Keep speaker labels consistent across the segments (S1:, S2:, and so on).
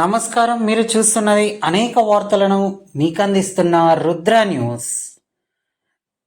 S1: నమస్కారం మీరు చూస్తున్నది అనేక వార్తలను మీకు అందిస్తున్న రుద్ర న్యూస్.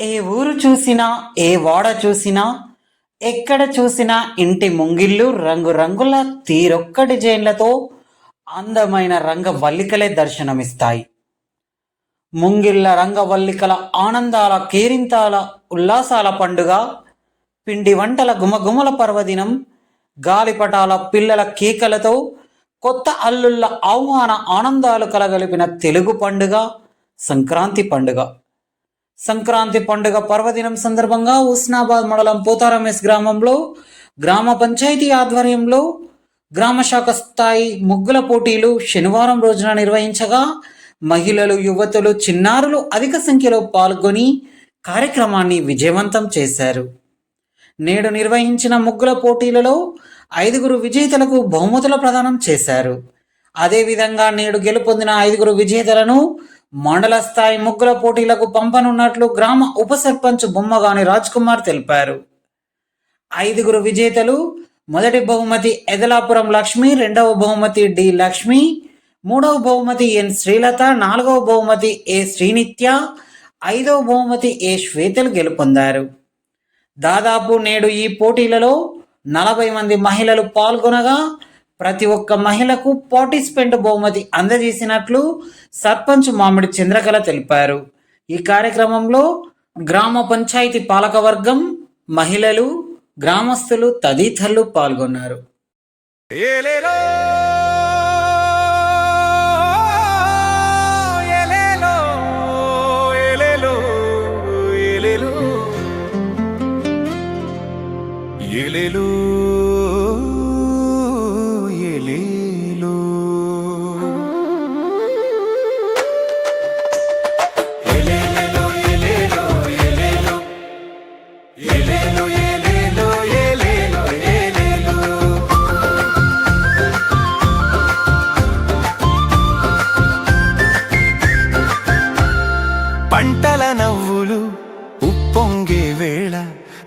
S1: ఏ ఊరు చూసినా ఏ వాడ చూసినా ఎక్కడ చూసినా ఇంటి ముంగిళ్ళు రంగురంగుల తీరొక్క డిజైన్లతో అందమైన రంగవల్లికలే దర్శనమిస్తాయి. ముంగిళ్ళ రంగవల్లికల ఆనందాల కేరింతాల ఉల్లాసాల పండుగ పిండి వంటల గుమగుమల పర్వదినం గాలిపటాల పిల్లల కేకలతో కొత్త అల్లుళ్ళ ఆహ్వాన ఆనందాలు కలగలిపిన తెలుగు పండుగ సంక్రాంతి పండుగ. సంక్రాంతి పండుగ పర్వదినం సందర్భంగా ఉస్నాబాద్ మండలం పోతారమేస్ గ్రామంలో గ్రామ పంచాయతీ ఆధ్వర్యంలో గ్రామ శాఖ స్థాయి ముగ్గుల పోటీలు శనివారం రోజున నిర్వహించగా మహిళలు యువతులు చిన్నారులు అధిక సంఖ్యలో పాల్గొని కార్యక్రమాన్ని విజయవంతం చేశారు. నేడు నిర్వహించిన ముగ్గుల పోటీలలో ఐదుగురు విజేతలకు బహుమతులు ప్రదానం చేశారు. అదేవిధంగా నేడు గెలుపొందిన ఐదుగురు విజేతలను మండల స్థాయి ముగ్గుల పోటీలకు పంపనున్నట్లు గ్రామ ఉప సర్పంచ్ బొమ్మగాని రాజ్ కుమార్ తెలిపారు. ఐదుగురు విజేతలు మొదటి బహుమతి ఎదలాపురం లక్ష్మి రెండవ బహుమతి డి లక్ష్మి మూడవ బహుమతి ఎన్ శ్రీలత నాలుగవ బహుమతి ఏ శ్రీనిత్య ఐదవ బహుమతి ఏ శ్వేతలు గెలుపొందారు. దాదాపు నేడు ఈ పోటీలలో నలభై మంది మహిళలు పాల్గొనగా ప్రతి ఒక్క మహిళకు పార్టిసిపెంట్ బహుమతి అందజేసినట్లు సర్పంచ్ మామిడి చంద్రకళ తెలిపారు. ఈ కార్యక్రమంలో గ్రామ పంచాయతీ పాలకవర్గం మహిళలు గ్రామస్తులు తదితరులు పాల్గొన్నారు.
S2: ఏలేలో ఏలేలో ఏలేలో ఏలేలో.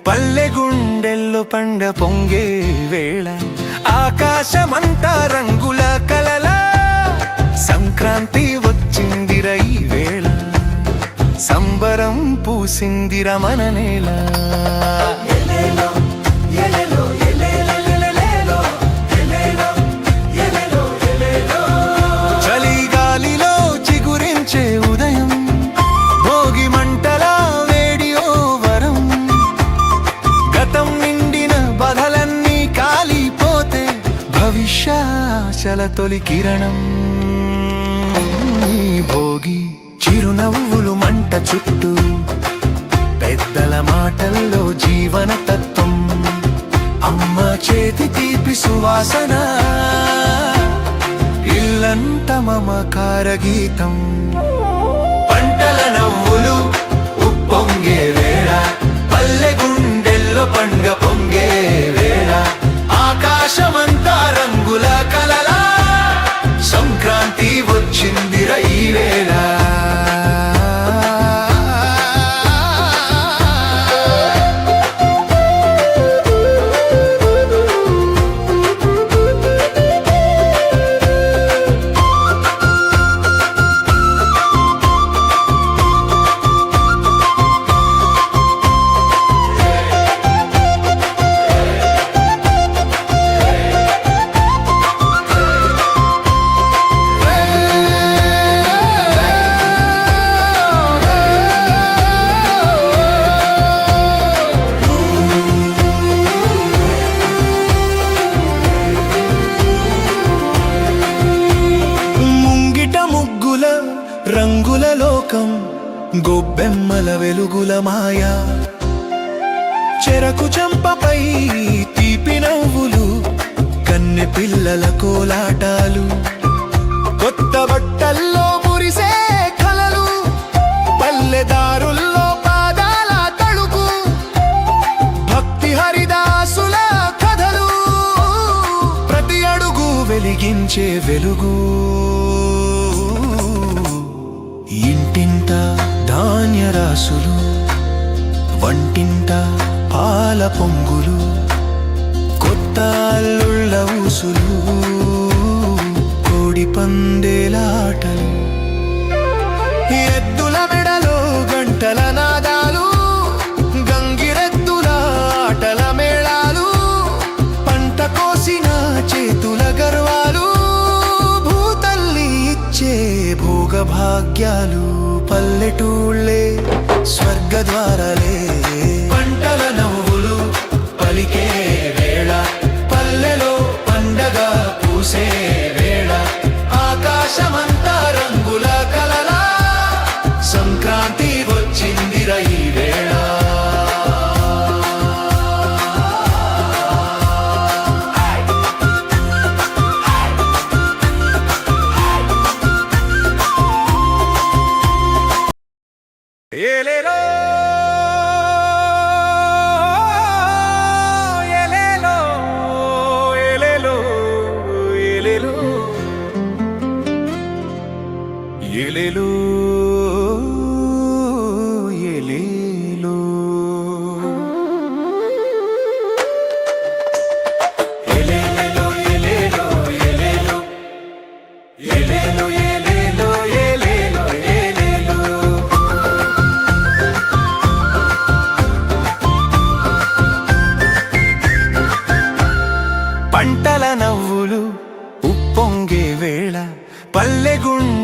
S2: పల్లె గుండెల్లో పండ పొంగే వేళ ఆకాశమంతా రంగుల కలల. సంక్రాంతి వచ్చిందిర ఈ వేళ సంబరం పూసిందిర మన నేల. భవిష్యాశల తొలి కిరణం భోగి చిరునవ్వులు మంట చుట్టూ పెద్దల మాటల్లో జీవన తత్వం అమ్మ చేతి తీపి సువాసన. ఇల్లంత మమకార గీతం. పంటల నవ్వులు ఉప్పొంగే వేళ. పల్లె గుండెల్లో పండుగ పొంగే వేళ. ఆకాశమంతా మాయా. చెరకు చంపపై తీపి నవ్వులు కన్నె పిల్లల కోలాటాలు. కొత్త బట్టల్లో మురిసే కలలు పల్లెదారుల్లో పాదాల తడుకు భక్తి హరిదాసుల కథలు ప్రతి అడుగు వెలిగించే వెలుగు. వంటింట పాల పొంగులు కొత్త అల్లుళ్ళ ఊసులు కోడి పందేలాటలు ఎద్దుల మెడలో గంటల నాదాలు గంగిరెద్దుల ఆటల మేళాలు పంట కోసిన చేతుల గర్వాలు భూతల్లి ఇచ్చే భోగభాగ్యాలు పల్లెటూళ్ళే. స్వర్గద్వారాలే. పంటల నవ్వులు పలికే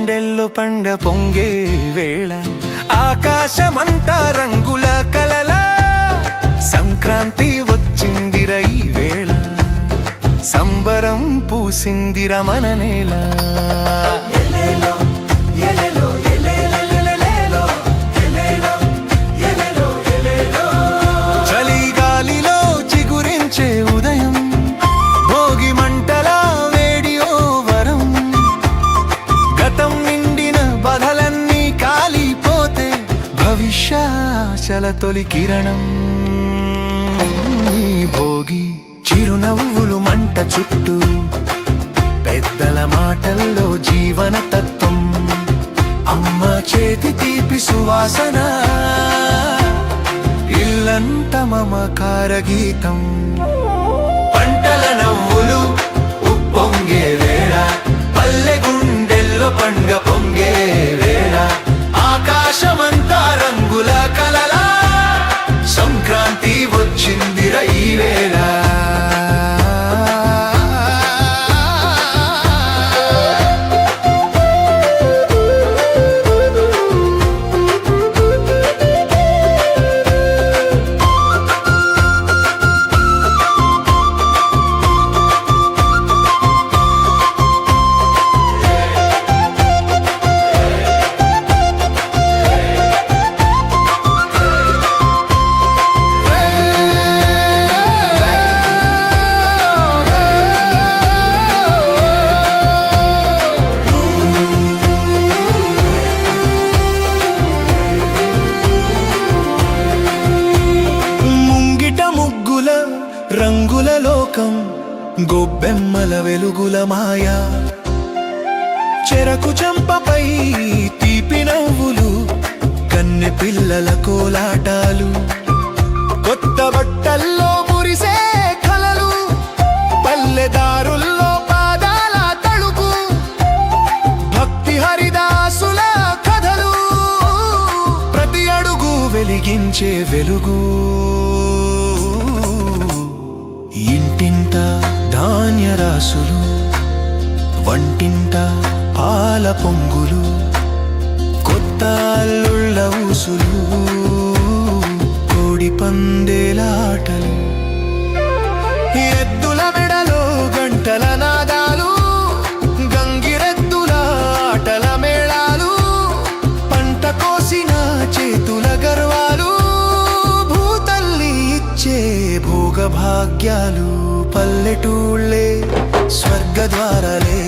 S2: గుండెల్లో పండ పొంగే వేళ ఆకాశమంతా రంగుల కలల. సంక్రాంతి వచ్చిందిర ఈ వేళ సంబరం పూసిందిర మన నేల. భవిష్యాచల తొలి కిరణం. భోగి చిరునవ్వులు మంట చుట్టూ పెద్దల మాటల్లో జీవన తత్వం అమ్మ చేతి తీపి సువాసన. ఇల్లంత మమకార గీతం. పంటల నవ్వులు ఉప్పొంగే వేళ. పల్లె గుండెల్లో పండగ పొంగే వేళ. ఆకాశమంతా రంగుల కలలా సంక్రాంతి వచ్చిందిర ఈ గొబ్బెమ్మల వెలుగుల మాయా. చెరకు చంపపై తీపి నవ్వులు కన్నె పిల్లల కోలాటాలు. కొత్త బట్టల్లో మురిసే కలలు పల్లెదారుల్లో పాదాల తడుపు భక్తి హరిదాసుల కథలు ప్రతి అడుగు వెలిగించే వెలుగు. ఇంటింట ధాన్యరాశులు వంటింట పాల పొంగులు కొత్త అల్లుళ్ళ ఊసులు కోడి పందేలాటలు ఎద్దుల మెడలో గంటల నాదాలు గంగిరెద్దుల ఆటల మేళాలు పంట కోసిన చేతుల గర్వాలు భూతల్లి ఇచ్చే భోగభాగ్యాలు. పల్లెటూళ్ళే స్వర్గద్వారాలే.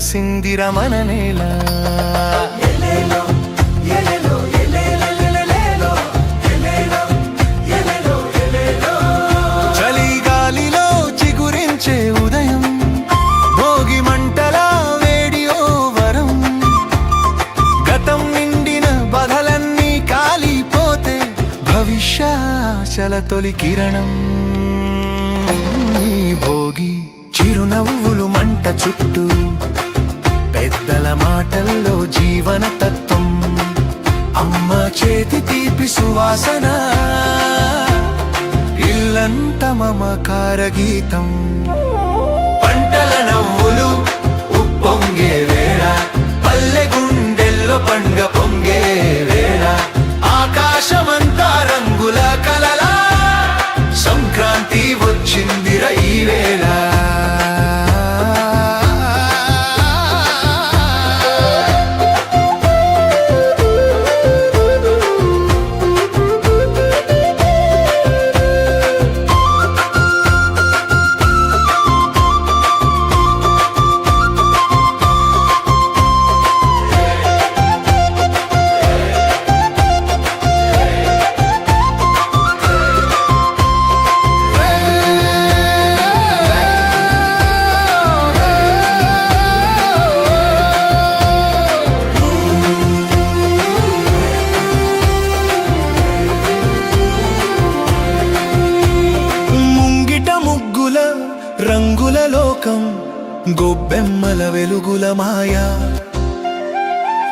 S2: సంబరం పూసిందిర మన నేల. ఎలేలో, ఎలేలో, చిగురించే ఉదయం భోగి మంటల వేడి ఓ వరం గతం నిండిన బధలన్నీ కాలిపోతే భవిష్యాశల తొలి కిరణం. భోగి చిరునవ్వులు మంట చుట్టూ మాటల్లో జీవన తత్వం అమ్మ చేతి తీపి సువాసన. ఇల్లంత మమకార గీతం పంటల నవ్వులు ఉప్పొంగే వేళ. పల్లె గుండెల్లో పండుగ పొంగే వేళ. ఆకాశమంతా రంగుల కలలా. సంక్రాంతి వచ్చింది.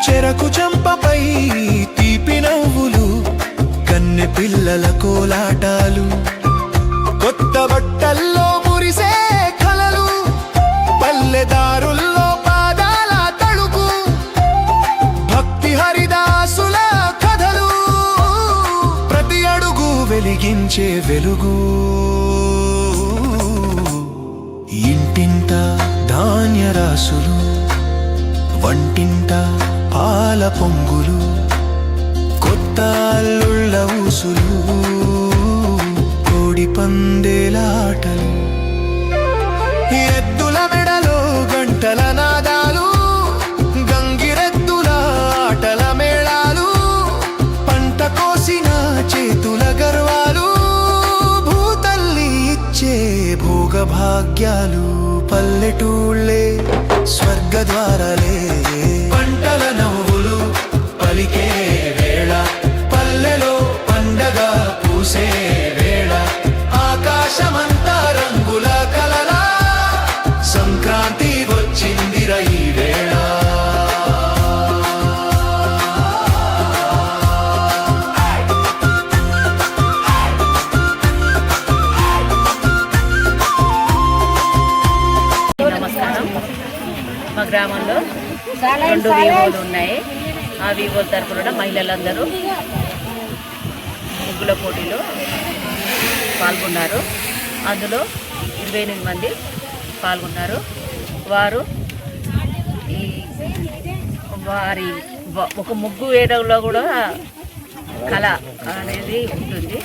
S2: చెరకు చంపపై తీపి నవ్వులు కన్నె పిల్లల కోలాటాలు. కొత్త బట్టల్లో మురిసే కలలు పల్లెదారుల్లో పాదాల తడుకు భక్తి హరిదాసుల కథలు ప్రతి అడుగు వెలిగించే వెలుగు. ఇంటింత ధాన్య రాసులు వంటింట పాల పొంగులు కొత్త అల్లుళ్ళ ఊసులు కోడి పందేలాటలు ఎద్దుల మెడలో గంటల నాదాలు గంగిరెద్దుల ఆటల మేళాలు పంట కోసిన చేతుల గర్వాలు భూతల్లి ఇచ్చే భోగభాగ్యాలు పల్లెటూళ్ళే స్వర్గద్వారాలే. పలికే వేళ పల్లెలో పండగ పూసే వేళ ఆకాశమంతా రంగుల కలలా సంక్రాంతి వచ్చిందిర ఈ వేళ
S3: నమస్కారం. మా గ్రామంలో రెండు వివోలు ఉన్నాయి. ఆ వివోల తరఫున మహిళలందరూ ముగ్గుల పోటీలో పాల్గొన్నారు. అందులో ఇరవై ఎనిమిది మంది పాల్గొన్నారు. వారు ఈ వారి ఒక ముగ్గు వేయడంలో కూడా కళ అనేది ఉంటుంది.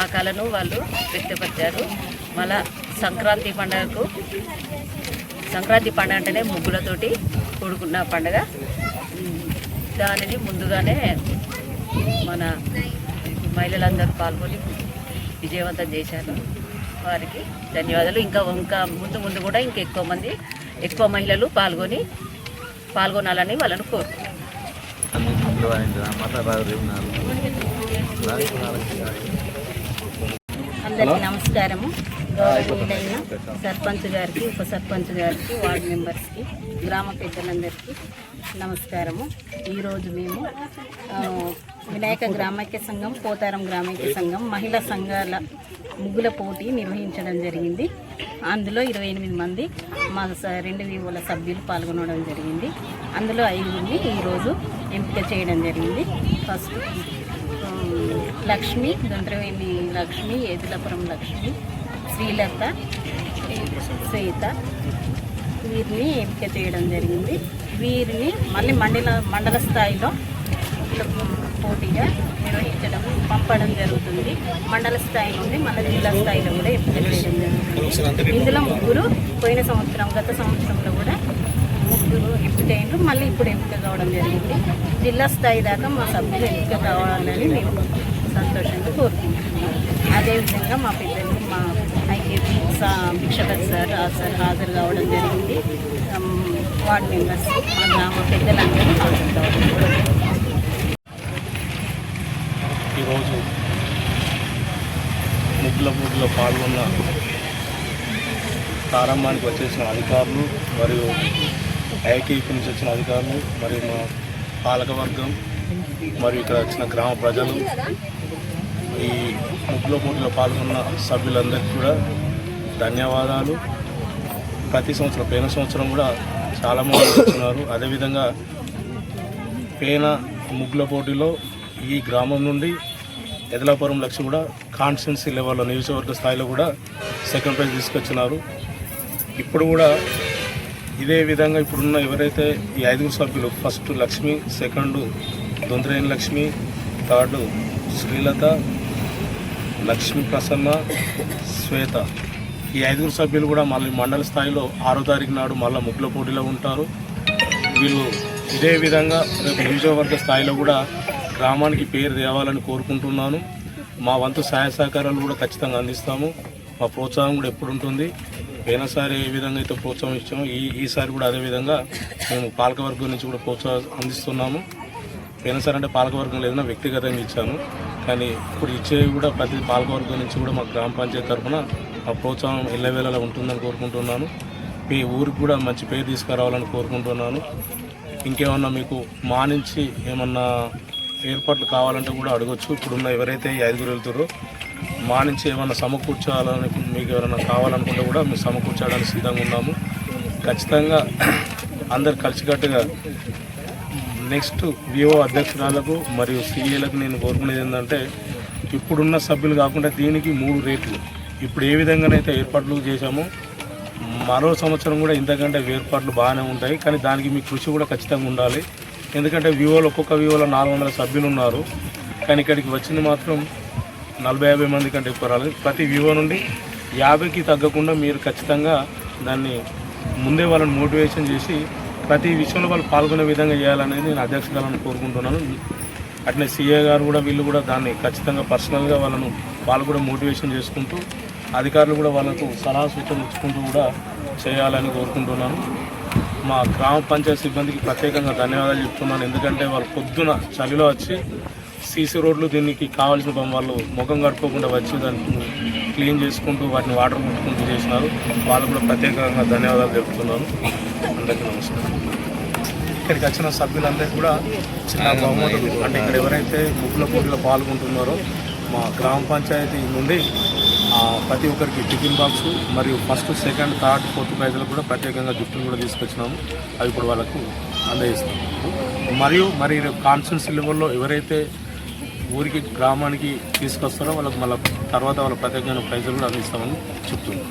S3: ఆ కళను వాళ్ళు వ్యక్తపరిచారు. మళ్ళా సంక్రాంతి పండుగకు సంక్రాంతి పండుగ అంటేనే ముగ్గులతోటి కూడుకున్న పండుగ. దానిని ముందుగానే మన మహిళలందరూ పాల్గొని విజయవంతం చేశారు. వారికి ధన్యవాదాలు. ఇంకా ఇంకా ముందు ముందు కూడా ఇంకా ఎక్కువ మంది ఎక్కువ మహిళలు పాల్గొని పాల్గొనాలని వాళ్ళను కోరుకుంటున్నాను అందరికీ నమస్కారము. గౌరవనీయులైన సర్పంచ్ గారికి ఉప సర్పంచ్ గారికి వార్డు మెంబర్స్కి గ్రామ పెద్దలందరికీ నమస్కారము. ఈరోజు మేము వినాయక గ్రామైక్య సంఘం పోతారం గ్రామైక్య సంఘం మహిళా సంఘాల ముగ్గుల పోటీ నిర్వహించడం జరిగింది. అందులో ఇరవై ఎనిమిది మంది మా స- రెండు వివోల సభ్యులు పాల్గొనడం జరిగింది. అందులో ఐదుగురిని ఈరోజు ఎంపిక చేయడం జరిగింది. ఫస్ట్ లక్ష్మి దొండ్రవేలి లక్ష్మి ఏదులపురం లక్ష్మి శ్రీలత శ్వేత వీరిని ఎంపిక చేయడం జరిగింది. వీరిని మళ్ళీ మండల మండల స్థాయిలో పోటీగా నిర్వహించడం పంపడం జరుగుతుంది. మండల స్థాయి నుండి మళ్ళీ జిల్లా స్థాయిలో కూడా ఎంపిక చేయడం జరుగుతుంది. ఇందులో ముగ్గురు పోయిన సంవత్సరం గత సంవత్సరంలో కూడా ముగ్గురు ఎంపిక అయినారు మళ్ళీ ఇప్పుడు ఎంపిక కావడం జరిగింది. జిల్లా స్థాయి దాకా మా సభ్యులు ఎంపిక కావాలని మేము సంతోషంగా కోరుకుంటున్నాం. అదేవిధంగా మా పిల్లలు మా భిక్షపతి సార్ సార్ హాజరు కావడం జరిగింది. వార్డ్ మెంబర్స్ మా గ్రామ పెద్దలందరూ హాజరు కావడం
S4: ఈరోజు ముగ్గుల పోటీలో పాల్గొన్న ప్రారంభానికి వచ్చేసిన అధికారులు మరియు ఐకేపీ నుంచి వచ్చిన అధికారులు మరియు మా పాలకవర్గం మరియు ఇక్కడ వచ్చిన గ్రామ ప్రజలు ఈ ముగ్గుల పోటీలో పాల్గొన్న సభ్యులందరికీ కూడా ధన్యవాదాలు. ప్రతి సంవత్సరం పోయిన సంవత్సరం కూడా చాలామంది వస్తున్నారు. అదేవిధంగా పేన ముగ్గుల పోటీలో ఈ గ్రామం నుండి ఎదలాపురం లక్ష్యం కూడా కాన్స్టిట్యున్సీ లెవెల్లో నియోజకవర్గ స్థాయిలో కూడా సెకండ్ ప్రైజ్ తీసుకొచ్చినారు. ఇప్పుడు కూడా ఇదే విధంగా ఇప్పుడున్న ఎవరైతే ఈ ఐదుగురు సభ్యులు first Lakshmi second Dontareni Lakshmi third Srilatha Lakshmi Prasanna Swetha. ఈ ఐదుగురు సభ్యులు కూడా మళ్ళీ మండల స్థాయిలో ఆరో తారీఖు నాడు మళ్ళీ ముగ్గుల పోటీలో ఉంటారు. వీళ్ళు ఇదే విధంగా రేపు నియోజకవర్గ స్థాయిలో కూడా గ్రామానికి పేరు తేవాలని కోరుకుంటున్నాను. మా వంతు సహాయ సహకారాలు కూడా ఖచ్చితంగా అందిస్తాము. మా ప్రోత్సాహం కూడా ఎప్పుడు ఉంటుంది. పోయినసారి ఏ విధంగా అయితే ప్రోత్సాహం ఇచ్చామో ఈ ఈసారి కూడా అదే విధంగా మేము పాలకవర్గం నుంచి కూడా ప్రోత్సాహం అందిస్తున్నాము. పోయినసారి అంటే పాలకవర్గం లేదన్నా వ్యక్తిగతంగా ఇచ్చాను కానీ ఇప్పుడు ఇచ్చేవి కూడా ప్రతి పాలకవర్గం నుంచి కూడా మా గ్రామ పంచాయతీ తరఫున మా ప్రోత్సాహం ఇళ్ళవేళలా ఉంటుందని కోరుకుంటున్నాను. మీ ఊరికి కూడా మంచి పేరు తీసుకురావాలని కోరుకుంటున్నాను. ఇంకేమన్నా మీకు మా నుంచి ఏమన్నా ఏర్పాట్లు కావాలంటే కూడా అడగొచ్చు. ఇప్పుడున్న ఎవరైతే ఈ ఐదుగురు వెళ్తారో మా నుంచి ఏమన్నా సమకూర్చాలని మీకు ఎవరైనా కావాలనుకుంటే కూడా మేము సమకూర్చడానికి సిద్ధంగా ఉన్నాము. ఖచ్చితంగా అందరు కలిసికట్టుగా నెక్స్ట్ వివో అధ్యక్షురాలకు మరియు సీఏలకు నేను కోరుకునేది ఏంటంటే ఇప్పుడున్న సభ్యులు కాకుండా దీనికి మూడు రేట్లు. ఇప్పుడు ఏ విధంగానైతే ఏర్పాట్లు చేశామో మరో సంవత్సరం కూడా ఇంతకంటే ఏర్పాట్లు బాగానే ఉంటాయి కానీ దానికి మీ కృషి కూడా ఖచ్చితంగా ఉండాలి. ఎందుకంటే వివోలో ఒక్కొక్క వివోలో నాలుగు వందల సభ్యులు ఉన్నారు. కానీ ఇక్కడికి వచ్చింది మాత్రం నలభై యాభై మంది కంటే ఎక్కువ రాలేదు. ప్రతి వివో నుండి యాభైకి తగ్గకుండా మీరు ఖచ్చితంగా దాన్ని ముందే వాళ్ళని మోటివేషన్ చేసి ప్రతి విషయంలో వాళ్ళు పాల్గొనే విధంగా చేయాలనేది నేను అధ్యక్షులను కోరుకుంటున్నాను. అట్లే సీఏ గారు కూడా వీళ్ళు కూడా దాన్ని ఖచ్చితంగా పర్సనల్గా వాళ్ళను వాళ్ళు కూడా మోటివేషన్ చేసుకుంటూ అధికారులు కూడా వాళ్ళకు సలహా సూచనలు ఇచ్చుకుంటూ కూడా చేయాలని కోరుకుంటున్నాను. మా గ్రామ పంచాయతీ సిబ్బందికి ప్రత్యేకంగా ధన్యవాదాలు చెప్తున్నాను. ఎందుకంటే వాళ్ళు పొద్దున చలిలో వచ్చి సీసీ రోడ్లు దీనికి కావాల్సిన వాళ్ళు ముఖం కట్టుకోకుండా వచ్చి దాన్ని క్లీన్ చేసుకుంటూ వాటిని వాటర్ ముట్టుకుంటూ చేసినారు. వాళ్ళు కూడా ప్రత్యేకంగా ధన్యవాదాలు చెప్తున్నాను అందరికీ నమస్కారం. ఇక్కడికి వచ్చిన సభ్యులందరికీ కూడా చిన్న బహుమతులు. అంటే ఇక్కడ ఎవరైతే ముగ్గుల పోటీలో పాల్గొంటున్నారో మా గ్రామ పంచాయతీ నుండి ప్రతి ఒక్కరికి టిఫిన్ బాక్స్ మరియు ఫస్ట్ సెకండ్ థర్డ్ ఫోర్త్ ప్రైజ్లకు కూడా ప్రత్యేకంగా గిఫ్ట్లు కూడా తీసుకొచ్చినాము. అవి ఇప్పుడు వాళ్ళకు అందజేస్తాము మరియు మరి కాన్సన్ లెవెల్లో ఎవరైతే ఊరికి గ్రామానికి తీసుకొస్తారో వాళ్ళకి మళ్ళీ తర్వాత వాళ్ళ ప్రత్యేకమైన ప్రైజులు కూడా అందిస్తామని చెప్తున్నాం.